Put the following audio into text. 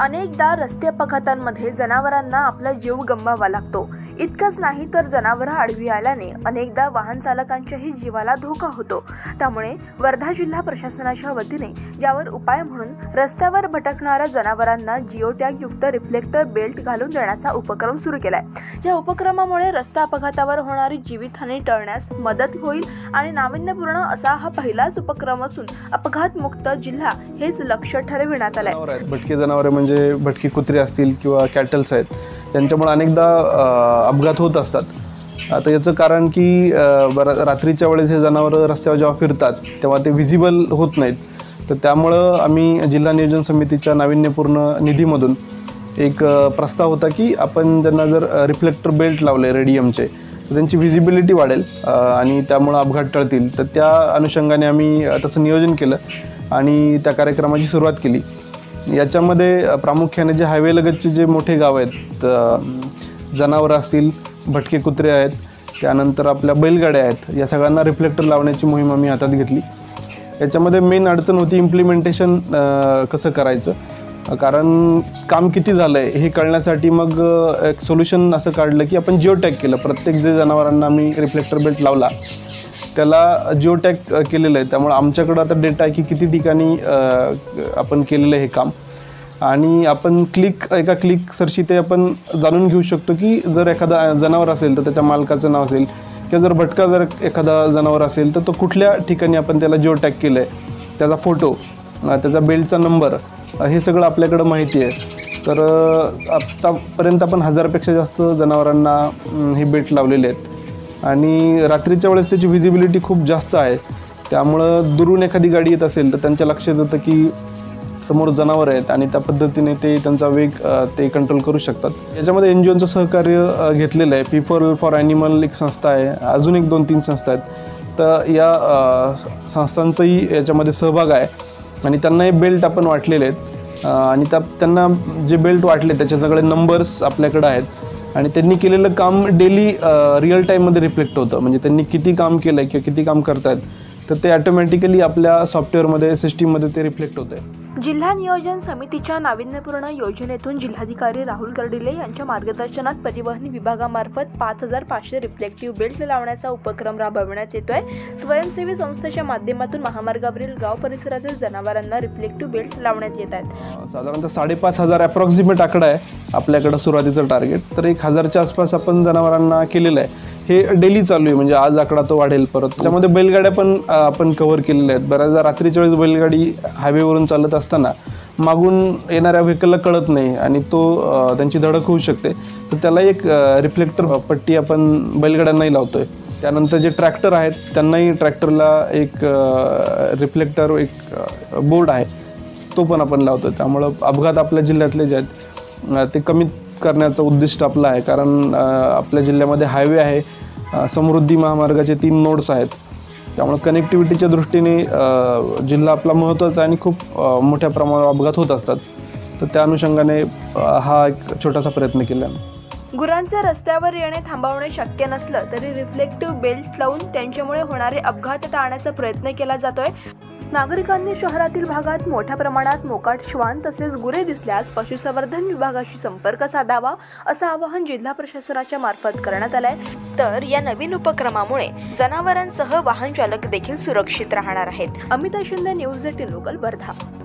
अनेकदा रस्ते अपघातांमध्ये जनावरांना आपला जीव गमवावा लागतो. इतकंच नाही तर जनावरं आडवी आल्याने अनेकदा वाहन चालकांच्याही जीवाला धोका होतो. त्यामुळे वर्धा जिल्हा प्रशासनाच्या वतीने यावर उपाय म्हणून रस्त्यावर भटकणाऱ्या जनावरांना जिओटॅग युक्त रिफ्लेक्टर बेल्ट घालून देण्याचा उपक्रम सुरू केलाय. या उपक्रमामुळे रस्ता अपघातावर होणारी जीवितहानी टळण्यास मदत होईल आणि नाविन्यपूर्ण असा हा पहिलाच उपक्रम असून अपघात मुक्त जिल्हा हेच लक्ष ठरविण्यात आलंय. भटकी जनावरे म्हणजे भटकी कुत्रे असतील किंवा कॅटल्स आहेत. त्यांच्यामुळे अनेकदा अपघात होत असतात. आता याचं कारण की रात्रीच्या वेळेस हे जनावरं रस्त्यावर जेव्हा फिरतात तेव्हा ते व्हिजिबल होत नाहीत. तर त्यामुळं आम्ही जिल्हा नियोजन समितीच्या नाविन्यपूर्ण निधीमधून एक प्रस्ताव होता की आपण त्यांना जर रिफ्लेक्टर बेल्ट लावले रेडियमचे तर त्यांची व्हिजिबिलिटी वाढेल आणि त्यामुळं अपघात टळतील. तर त्या अनुषंगाने आम्ही तसं नियोजन केलं आणि त्या कार्यक्रमाची सुरुवात केली. याच्यामध्ये प्रामुख्याने जे हायवे लगतचे जे मोठे गाव आहेत जनावरं असतील भटके कुत्रे आहेत त्यानंतर आपल्या बैलगाड्या आहेत या सगळ्यांना रिफ्लेक्टर लावण्याची मोहीम आम्ही हातात घेतली. याच्यामध्ये मेन अडचण होती इम्प्लिमेंटेशन कसं करायचं? कारण काम किती झालं आहे हे कळण्यासाठी मग एक सोल्युशन असं काढलं की आपण जिओ टॅग केलं. प्रत्येक जे जनावरांना आम्ही रिफ्लेक्टर बेल्ट लावला त्याला जिओ टॅग केलेलं आहे. त्यामुळे आमच्याकडं आता डेटा आहे की किती ठिकाणी आपण केलेलं आहे हे काम. आणि आपण क्लिक एका क्लिक सरशी ते आपण जाणून घेऊ शकतो की जर एखादा जनावर असेल तर त्याच्या मालकाचं नाव असेल किंवा जर भटका जर एखादा जनावर असेल तर तो कुठल्या ठिकाणी आपण त्याला जिओ टॅग केलं आहे त्याचा फोटो त्याचा बेल्टचा नंबर हे सगळं आपल्याकडं माहिती आहे. तर आत्तापर्यंत आपण हजारपेक्षा जास्त जनावरांना हे बेट लावलेले आहेत. आणि रात्रीच्या वेळेस त्याची व्हिजिबिलिटी खूप जास्त आहे. त्यामुळं दुरून एखादी गाडी येत असेल तर त्यांच्या लक्षात येतं की समोर जनावर आहेत आणि त्या पद्धतीने ते त्यांचा वेग ते कंट्रोल करू शकतात. याच्यामध्ये एन जी ओचं सहकार्य घेतलेलं आहे. पीपल फॉर ॲनिमल एक संस्था आहे. अजून एक दोन तीन संस्था आहेत. तर या संस्थांचाही याच्यामध्ये सहभाग आहे. आणि त्यांनाही बेल्ट आपण वाटलेले आहेत. आणि त्या त्यांना जे बेल्ट वाटले त्याचे सगळे नंबर्स आपल्याकडे आहेत. आणि त्यांनी केलेलं काम डेली रिअल टाईममध्ये रिफ्लेक्ट होतं. म्हणजे त्यांनी किती काम केलं आहे किंवा किती काम करतायत तर ते ॲटोमॅटिकली आपल्या सॉफ्टवेअरमध्ये सिस्टीममध्ये ते रिफ्लेक्ट होतं जिल्हा नियोजन समितीच्या नाविन्यपूर्ण योजनेतून जिल्हाधिकारी राहुल कर्डिले यांच्या मार्गदर्शनात परिवहन विभागामार्फत पाच हजार पाचशे रिफ्लेक्टिव्ह बेल्ट लावण्याचा उपक्रम राबविण्यात येतोय. स्वयंसेवी संस्थेच्या माध्यमातून महामार्गावरील गाव परिसरातील जनावरांना रिफ्लेक्टिव्ह बेल्ट लावण्यात येत आहेत. साधारणतः साडेपाच हजार अप्रॉक्सिमेट आकडा आहे आपल्याकडं सुरुवातीचं टार्गेट तर एक हजारच्या आसपास आपण जनावरांना केलेलं आहे. हे डेली चालू आहे म्हणजे आज आकडा तो वाढेल परत. त्याच्यामध्ये बैलगाड्या पण आपण कव्हर केलेल्या आहेत. बऱ्याचदा रात्रीच्या वेळेस बैलगाडी हायवेवरून चालत असताना मागून येणाऱ्या व्हेकलला कळत नाही आणि तो त्यांची धडक होऊ शकते. तर त्याला एक रिफ्लेक्टर पट्टी आपण बैलगाड्यांनाही लावतो आहे त्यानंतर जे ट्रॅक्टर आहेत त्यांनाही ट्रॅक्टरला एक रिफ्लेक्टर एक बोर्ड आहे. तो पण आपण लावतो त्यामुळं अपघात आपल्या जिल्ह्यातले जे आहेत ते कमी करण्याचं उद्दिष्ट आपलं आहे. कारण आपल्या जिल्ह्यामध्ये हायवे आहे. समृद्धी महामार्गाचे तीन नोड्स आहेत. त्यामुळे कनेक्टिव्हिटीच्या दृष्टीने जिल्हा आपला महत्त्वाचा आणि खूप मोठ्या प्रमाणावर अपघात होत असतात. तर त्या अनुषंगाने हा एक छोटासा प्रयत्न केला आहे गुरांचे रस्त्यावर येणे थांबवणे शक्य नसलं तरी रिफ्लेक्टिव्ह बेल्ट लावून त्यांच्यामुळे होणारे अपघात टाळण्याचा प्रयत्न केला जातोय. नागरिकांनी शहरातील भागात मोठ्या प्रमाणात मोकाट श्वान तसेच गुरे दिसल्यास पशुसंवर्धन विभागाशी संपर्क साधावा असं आवाहन जिल्हा प्रशासनाच्या मार्फत करण्यात आलंय. तर या नवीन उपक्रमामुळे जनावरांसह वाहन चालक देखील सुरक्षित राहणार आहेत. Amita Shinde news eighteen local Wardha.